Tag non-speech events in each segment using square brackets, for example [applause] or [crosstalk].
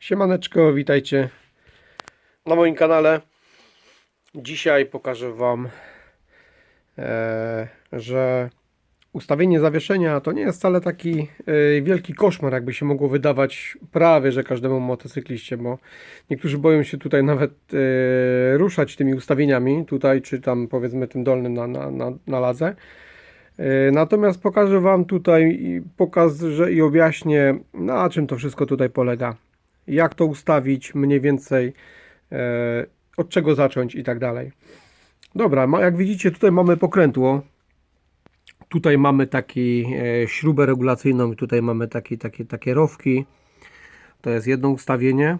Siemaneczko, witajcie na moim kanale. Dzisiaj pokażę Wam, e, że ustawienie zawieszenia to nie jest wcale taki e, wielki koszmar, jakby się mogło wydawać prawie, że każdemu motocykliście, bo niektórzy boją się tutaj nawet e, ruszać tymi ustawieniami, tutaj czy tam powiedzmy tym dolnym na, na, na, na ladze. Natomiast pokażę Wam tutaj i pokażę i objaśnię, na czym to wszystko tutaj polega jak to ustawić mniej więcej, e, od czego zacząć i tak dalej. Dobra, jak widzicie tutaj mamy pokrętło. Tutaj mamy taki e, śrubę regulacyjną, tutaj mamy taki, takie, takie rowki. To jest jedno ustawienie.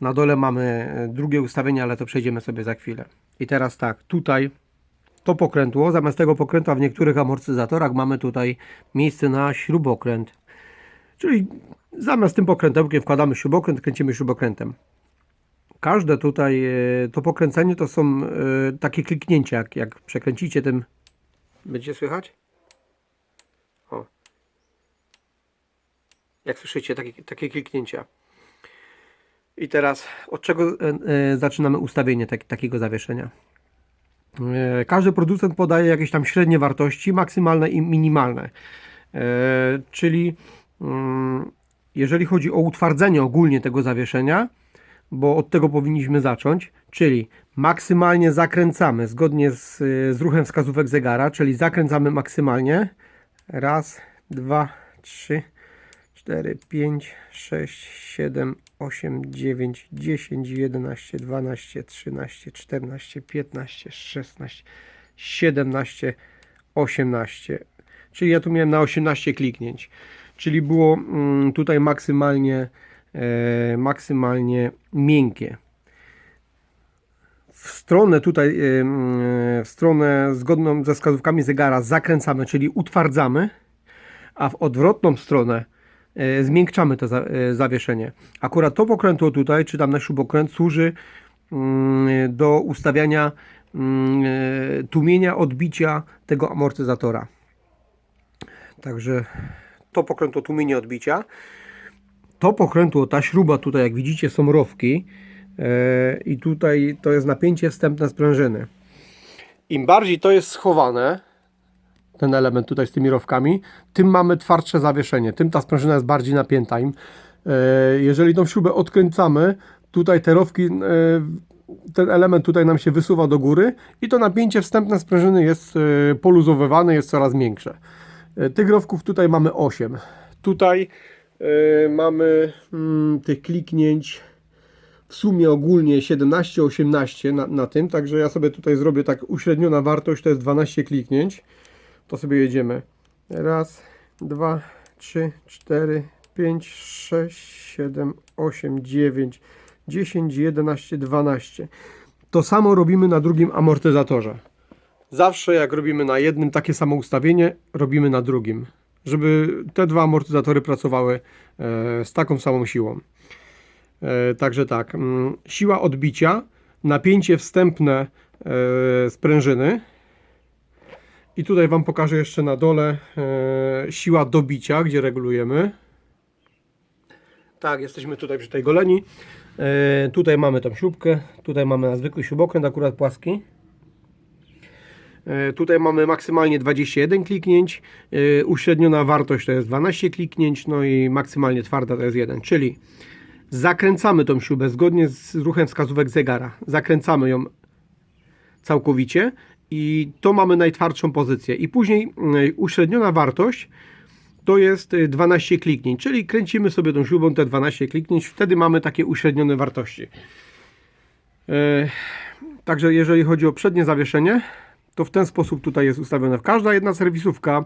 Na dole mamy e, drugie ustawienie, ale to przejdziemy sobie za chwilę. I teraz tak, tutaj to pokrętło, zamiast tego pokrętła w niektórych amortyzatorach mamy tutaj miejsce na śrubokręt. Czyli zamiast tym pokrętełkiem wkładamy śrubokręt, kręcimy śrubokrętem. Każde tutaj e, to pokręcenie to są e, takie kliknięcia, jak, jak przekręcicie tym. Będzie słychać? O. Jak słyszycie, takie, takie kliknięcia. I teraz od czego e, zaczynamy ustawienie tak, takiego zawieszenia? Każdy producent podaje jakieś tam średnie wartości, maksymalne i minimalne. Czyli mm, jeżeli chodzi o utwardzenie ogólnie tego zawieszenia, bo od tego powinniśmy zacząć, czyli maksymalnie zakręcamy zgodnie z, z ruchem wskazówek zegara, czyli zakręcamy maksymalnie. Raz, dwa, trzy, cztery, pięć, sześć, siedem, osiem, dziewięć, dziesięć, jedenaście, dwanaście, trzynaście, czternaście, piętnaście, szesnaście, siedemnaście, osiemnaście. Czyli ja tu miałem na 18 kliknięć. Czyli było mm, tutaj maksymalnie, e, maksymalnie miękkie. W stronę tutaj, e, mm, w stronę zgodną ze wskazówkami zegara zakręcamy, czyli utwardzamy, a w odwrotną stronę e, zmiękczamy to za, zawieszenie. Akurat to pokrętło tutaj, czy tam na śrubokręt służy mm, do ustawiania tłumienia odbicia tego amortyzatora. Także to pokrętło tłumienie odbicia. To pokrętło, ta śruba tutaj, jak widzicie, są rowki. e, I tutaj to jest napięcie wstępne sprężyny. Im bardziej to jest schowane, ten element tutaj z tymi rowkami, tym mamy twardsze zawieszenie, tym ta sprężyna jest bardziej napięta. Im, e, jeżeli tą śrubę odkręcamy, tutaj te rowki, e, ten element tutaj nam się wysuwa do góry i to napięcie wstępne sprężyny jest poluzowywane, jest coraz większe. E, Tych rowków tutaj mamy 8. Tutaj e, mamy mm, tych kliknięć w sumie ogólnie 17-18 na, na tym, także ja sobie tutaj zrobię tak uśredniona wartość, to jest 12 kliknięć. To sobie jedziemy. Raz, dwa, trzy, cztery, pięć, sześć, siedem, osiem, dziewięć, dziesięć, jedenaście, dwanaście. To samo robimy na drugim amortyzatorze. Zawsze jak robimy na jednym takie samo ustawienie, robimy na drugim, żeby te dwa amortyzatory pracowały e, z taką samą siłą. E, Także tak, mm, siła odbicia, napięcie wstępne e, sprężyny i tutaj Wam pokażę jeszcze na dole siła dobicia, gdzie regulujemy. Tak, jesteśmy tutaj przy tej goleni. Tutaj mamy tą śrubkę, tutaj mamy na zwykły śrubokręt, akurat płaski. E, Tutaj mamy maksymalnie 21 kliknięć, e, uśredniona wartość to jest 12 kliknięć, no i maksymalnie twarda to jest 1, czyli zakręcamy tą śrubę zgodnie z ruchem wskazówek zegara. Zakręcamy ją całkowicie i to mamy najtwardszą pozycję. I później y, uśredniona wartość to jest y, 12 kliknięć, czyli kręcimy sobie tą śrubą te 12 kliknięć, wtedy mamy takie uśrednione wartości. E, Także jeżeli chodzi o przednie zawieszenie, to w ten sposób tutaj jest ustawione. Każda jedna serwisówka,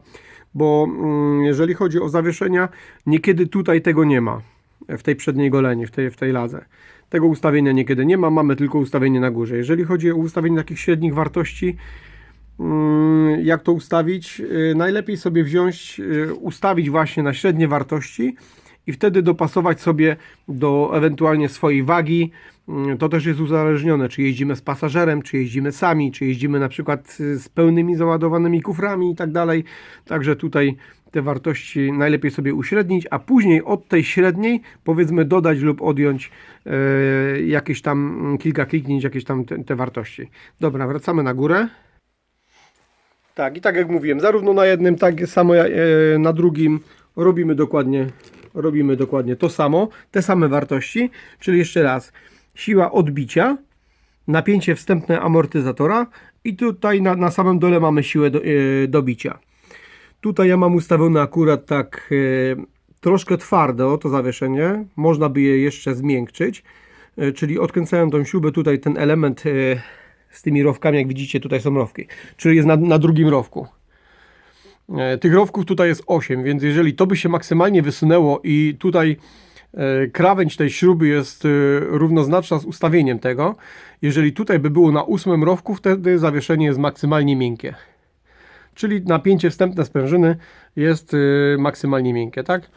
bo mm, jeżeli chodzi o zawieszenia, niekiedy tutaj tego nie ma w tej przedniej goleni, w tej, w tej ladze. Tego ustawienia niekiedy nie ma, mamy tylko ustawienie na górze. Jeżeli chodzi o ustawienie takich średnich wartości, mm, jak to ustawić? Y, Najlepiej sobie wziąć, y, ustawić właśnie na średnie wartości i wtedy dopasować sobie do ewentualnie swojej wagi. Mm, To też jest uzależnione, czy jeździmy z pasażerem, czy jeździmy sami, czy jeździmy na przykład y, z pełnymi załadowanymi kuframi i tak dalej. Także tutaj te wartości najlepiej sobie uśrednić, a później od tej średniej powiedzmy dodać lub odjąć e, jakieś tam mm, kilka kliknięć, jakieś tam te, te wartości. Dobra, wracamy na górę. Tak, i tak jak mówiłem, zarówno na jednym, tak samo e, na drugim robimy dokładnie, robimy dokładnie to samo, te same wartości, czyli jeszcze raz, siła odbicia, napięcie wstępne amortyzatora i tutaj na, na samym dole mamy siłę do, e, dobicia. Tutaj ja mam ustawione akurat tak e, troszkę twarde o to zawieszenie, można by je jeszcze zmiękczyć, e, czyli odkręcałem tą śrubę, tutaj ten element z tymi rowkami, jak widzicie tutaj są rowki, czyli jest na, na drugim rowku. E, Tych rowków tutaj jest 8, więc jeżeli to by się maksymalnie wysunęło i tutaj e, krawędź tej śruby jest e, równoznaczna z ustawieniem tego, jeżeli tutaj by było na ósmym rowku, wtedy zawieszenie jest maksymalnie miękkie. Czyli napięcie wstępne sprężyny jest maksymalnie miękkie, tak?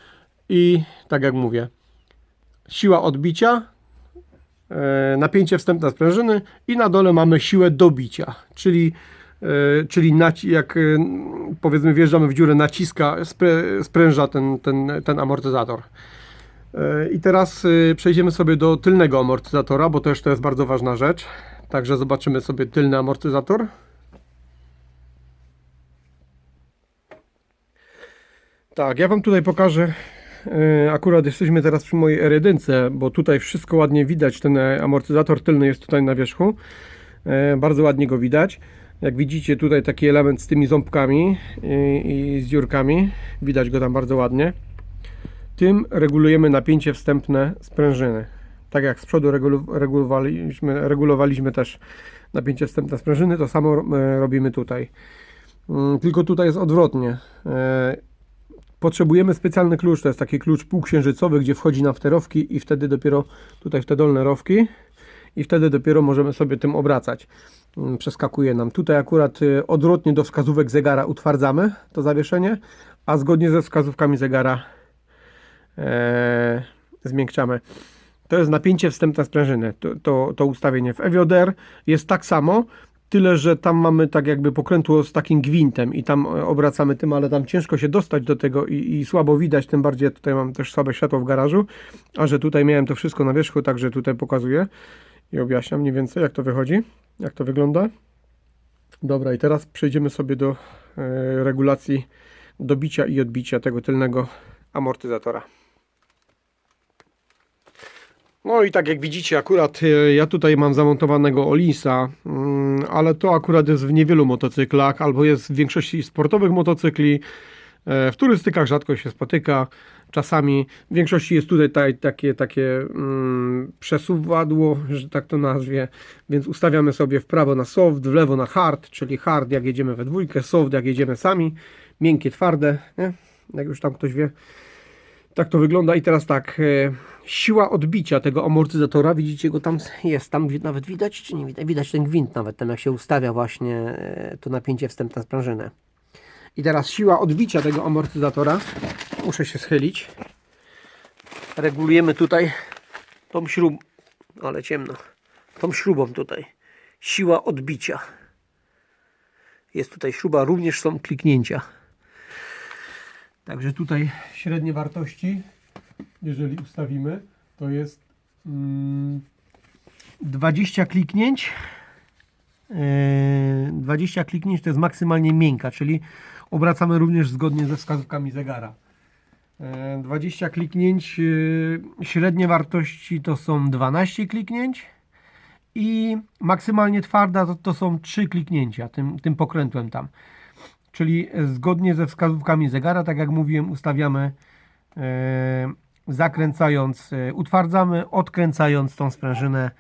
I tak jak mówię, siła odbicia, napięcie wstępne sprężyny i na dole mamy siłę dobicia, czyli czyli naci- jak e, powiedzmy wjeżdżamy w dziurę, naciska, sprę- spręża ten, ten, ten amortyzator. E, I teraz e, przejdziemy sobie do tylnego amortyzatora, bo też to jest bardzo ważna rzecz. Także zobaczymy sobie tylny amortyzator. Tak, ja Wam tutaj pokażę. e, Akurat jesteśmy teraz przy mojej R1, bo tutaj wszystko ładnie widać. Ten e, amortyzator tylny jest tutaj na wierzchu. E, Bardzo ładnie go widać. Jak widzicie tutaj taki element z tymi ząbkami i, i z dziurkami. Widać go tam bardzo ładnie. Tym regulujemy napięcie wstępne sprężyny. Tak jak z przodu regulowaliśmy, regulowaliśmy też napięcie wstępne sprężyny, to samo e, robimy tutaj. Mm, Tylko tutaj jest odwrotnie. E, Potrzebujemy specjalny klucz, to jest taki klucz półksiężycowy, gdzie wchodzi nam w te rowki i wtedy dopiero tutaj w te dolne rowki i wtedy dopiero możemy sobie tym obracać. Mm, Przeskakuje nam. Tutaj akurat y, odwrotnie do wskazówek zegara utwardzamy to zawieszenie, a zgodnie ze wskazówkami zegara e, zmiękczamy. To jest napięcie wstępne sprężyny. To, to, to ustawienie w EWODR jest tak samo, tyle że tam mamy tak jakby pokrętło z takim gwintem i tam e, obracamy tym, ale tam ciężko się dostać do tego i, i słabo widać, tym bardziej tutaj mam też słabe światło w garażu, a że tutaj miałem to wszystko na wierzchu, także tutaj pokazuję i objaśniam mniej więcej jak to wychodzi, jak to wygląda. Dobra i teraz przejdziemy sobie do e, regulacji dobicia i odbicia tego tylnego amortyzatora. No i tak jak widzicie, akurat e, ja tutaj mam zamontowanego Olinsa, mm, ale to akurat jest w niewielu motocyklach, albo jest w większości sportowych motocykli. W turystykach rzadko się spotyka. Czasami w większości jest tutaj taj, takie, takie mm, przesuwadło, że tak to nazwie, więc ustawiamy sobie w prawo na soft, w lewo na hard, czyli hard jak jedziemy we dwójkę, soft jak jedziemy sami, miękkie, twarde, nie? jak już tam ktoś wie. Tak to wygląda i teraz tak, e, siła odbicia tego amortyzatora, widzicie go tam jest, tam nawet widać, czy nie widać? Widać ten gwint nawet, tam jak się ustawia właśnie e, to napięcie wstępne sprężyny. I teraz siła odbicia tego amortyzatora, muszę się schylić, regulujemy tutaj tą śrubą, ale ciemno, tą śrubą tutaj, siła odbicia. Jest tutaj śruba, również są kliknięcia. Także tutaj średnie wartości, jeżeli ustawimy, to jest mm, 20 kliknięć. Yy, 20 kliknięć to jest maksymalnie miękka, czyli obracamy również zgodnie ze wskazówkami zegara. Yy, 20 kliknięć, yy, średnie wartości to są 12 kliknięć i maksymalnie twarda to, to są 3 kliknięcia tym, tym pokrętłem tam. Czyli zgodnie ze wskazówkami zegara, tak jak mówiłem, ustawiamy zakręcając, utwardzamy, odkręcając tą sprężynę,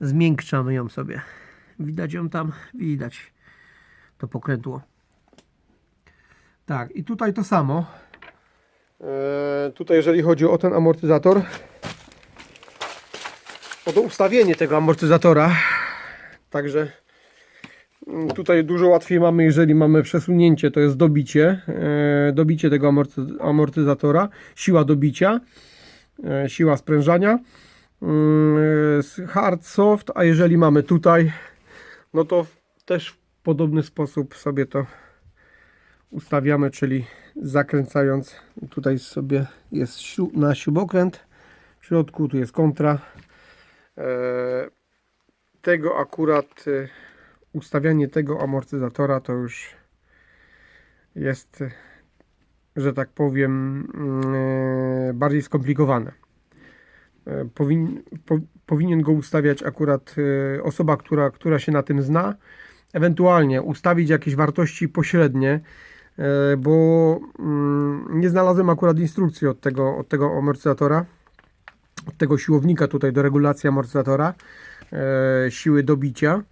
zmiękczamy ją sobie. Widać ją tam? Widać to pokrętło. Tak, i tutaj to samo. E, tutaj, jeżeli chodzi o ten amortyzator, o to ustawienie tego amortyzatora, także Mm, Tutaj dużo łatwiej mamy, jeżeli mamy przesunięcie, to jest dobicie, e, dobicie tego amorty- amortyzatora, siła dobicia, e, siła sprężania, mm, s- hard, soft, a jeżeli mamy tutaj, no to też w podobny sposób sobie to ustawiamy, czyli zakręcając, tutaj sobie jest na śrubokręt, w środku tu jest kontra. E, tego akurat e, ustawianie tego amortyzatora to już jest, e, że tak powiem, mm, bardziej skomplikowane. Powin, po, powinien go ustawiać akurat e, osoba, która, która się na tym zna, ewentualnie ustawić jakieś wartości pośrednie, e, bo mm, nie znalazłem akurat instrukcji od tego, od tego amortyzatora, od tego siłownika tutaj do regulacji amortyzatora, e, siły dobicia.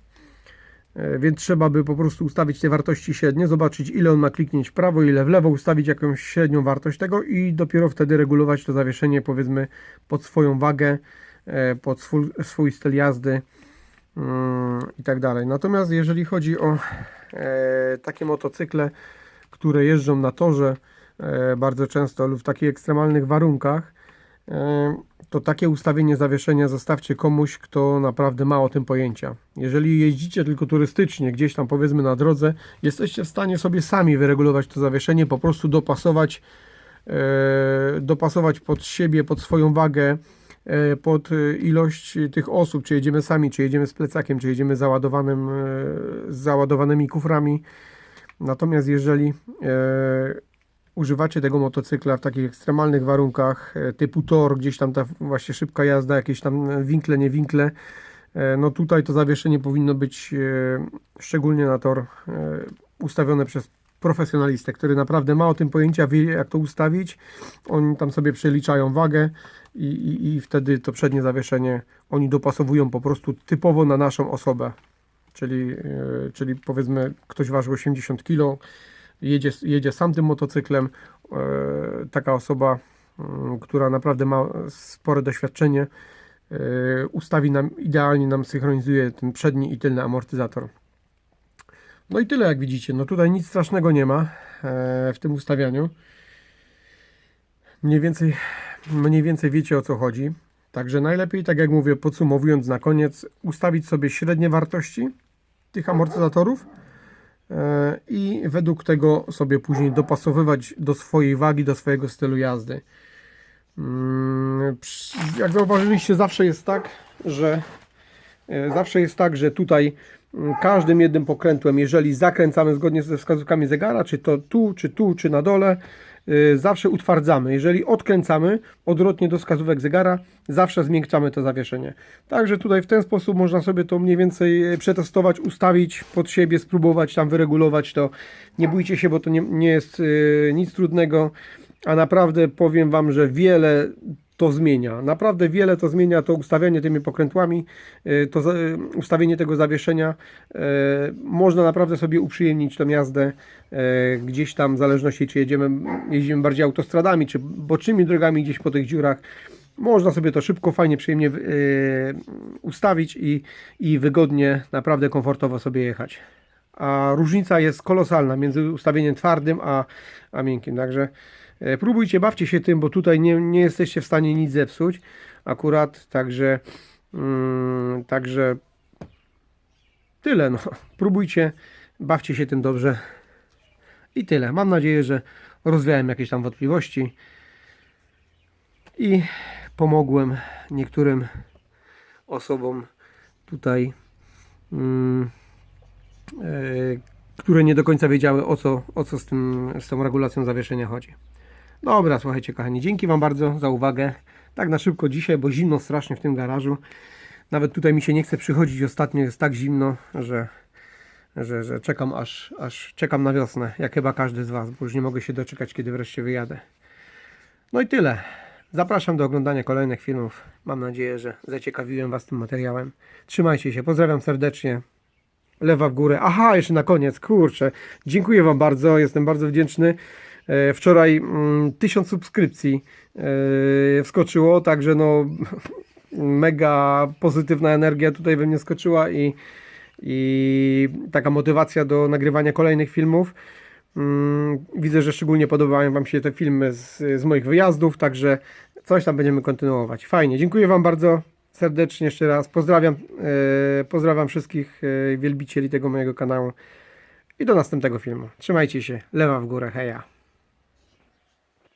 E, Więc trzeba by po prostu ustawić te wartości średnie, zobaczyć ile on ma kliknięć w prawo, ile w lewo, ustawić jakąś średnią wartość tego i dopiero wtedy regulować to zawieszenie powiedzmy pod swoją wagę, e, pod swój, swój styl jazdy mm, i tak dalej. Natomiast jeżeli chodzi o e, takie motocykle, które jeżdżą na torze bardzo często lub w takich ekstremalnych warunkach, to takie ustawienie zawieszenia zostawcie komuś, kto naprawdę ma o tym pojęcia. Jeżeli jeździcie tylko turystycznie, gdzieś tam powiedzmy na drodze, jesteście w stanie sobie sami wyregulować to zawieszenie, po prostu dopasować, e, dopasować pod siebie, pod swoją wagę, e, pod e, ilość tych osób, czy jedziemy sami, czy jedziemy z plecakiem, czy jedziemy załadowanym, e, z załadowanymi kuframi. Natomiast jeżeli e, używacie tego motocykla w takich ekstremalnych warunkach e, typu tor, gdzieś tam ta właśnie szybka jazda, jakieś tam winkle, nie winkle, e, no tutaj to zawieszenie powinno być e, szczególnie na tor e, ustawione przez profesjonalistę, który naprawdę ma o tym pojęcia, wie jak to ustawić. Oni tam sobie przeliczają wagę i, i, i wtedy to przednie zawieszenie oni dopasowują po prostu typowo na naszą osobę. Czyli, e, czyli powiedzmy ktoś waży 80 kg, jedzie, jedzie sam tym motocyklem, e, taka osoba, która naprawdę ma spore doświadczenie, e, ustawi nam, idealnie nam synchronizuje ten przedni i tylny amortyzator. No i tyle jak widzicie, no tutaj nic strasznego nie ma e, w tym ustawianiu. Mniej więcej, mniej więcej wiecie o co chodzi. Także najlepiej, tak jak mówię, podsumowując na koniec, ustawić sobie średnie wartości tych amortyzatorów i według tego sobie później dopasowywać do swojej wagi, do swojego stylu jazdy. Mm, Jak zauważyliście, zawsze jest tak, że e, zawsze jest tak, że tutaj mm, każdym jednym pokrętłem, jeżeli zakręcamy zgodnie ze wskazówkami zegara, czy to tu, czy tu, czy na dole, zawsze utwardzamy. Jeżeli odkręcamy odwrotnie do wskazówek zegara, zawsze zmiękczamy to zawieszenie. Także tutaj w ten sposób można sobie to mniej więcej e, przetestować, ustawić pod siebie, spróbować tam wyregulować to. Nie bójcie się, bo to nie, nie jest y, nic trudnego, a naprawdę powiem Wam, że wiele to zmienia. Naprawdę wiele to zmienia to ustawianie tymi pokrętłami, y, to y, ustawienie tego zawieszenia. y, Można naprawdę sobie uprzyjemnić tą jazdę gdzieś tam, w zależności czy jedziemy, jeździmy bardziej autostradami, czy bocznymi drogami gdzieś po tych dziurach. Można sobie to szybko, fajnie, przyjemnie ustawić i, i wygodnie, naprawdę komfortowo sobie jechać. A różnica jest kolosalna między ustawieniem twardym a, a miękkim. Także próbujcie, bawcie się tym, bo tutaj nie, nie jesteście w stanie nic zepsuć. Akurat, także, mm, także tyle. No. Próbujcie, bawcie się tym dobrze. I tyle. Mam nadzieję, że rozwiałem jakieś tam wątpliwości i pomogłem niektórym osobom tutaj, e, które nie do końca wiedziały o co, o co z, tym, z tą regulacją zawieszenia chodzi. Dobra, słuchajcie kochani, dzięki Wam bardzo za uwagę. Tak na szybko dzisiaj, bo zimno strasznie w tym garażu. Nawet tutaj mi się nie chce przychodzić, ostatnio jest tak zimno, że, że, że czekam aż, aż czekam na wiosnę, jak chyba każdy z Was, bo już nie mogę się doczekać, kiedy wreszcie wyjadę. No i tyle. Zapraszam do oglądania kolejnych filmów. Mam nadzieję, że zaciekawiłem Was tym materiałem. Trzymajcie się, pozdrawiam serdecznie. Lewa w górę. Aha, jeszcze na koniec, kurczę. Dziękuję Wam bardzo, jestem bardzo wdzięczny. E, Wczoraj mm, 1000 subskrypcji e, wskoczyło, także no [laughs] mega pozytywna energia tutaj we mnie skoczyła i, i taka motywacja do nagrywania kolejnych filmów. Mm, Widzę, że szczególnie podobają Wam się te filmy z, z moich wyjazdów, także coś tam będziemy kontynuować. Fajnie, dziękuję Wam bardzo serdecznie jeszcze raz. Pozdrawiam, e, pozdrawiam wszystkich wielbicieli tego mojego kanału i do następnego filmu. Trzymajcie się, lewa w górę, heja.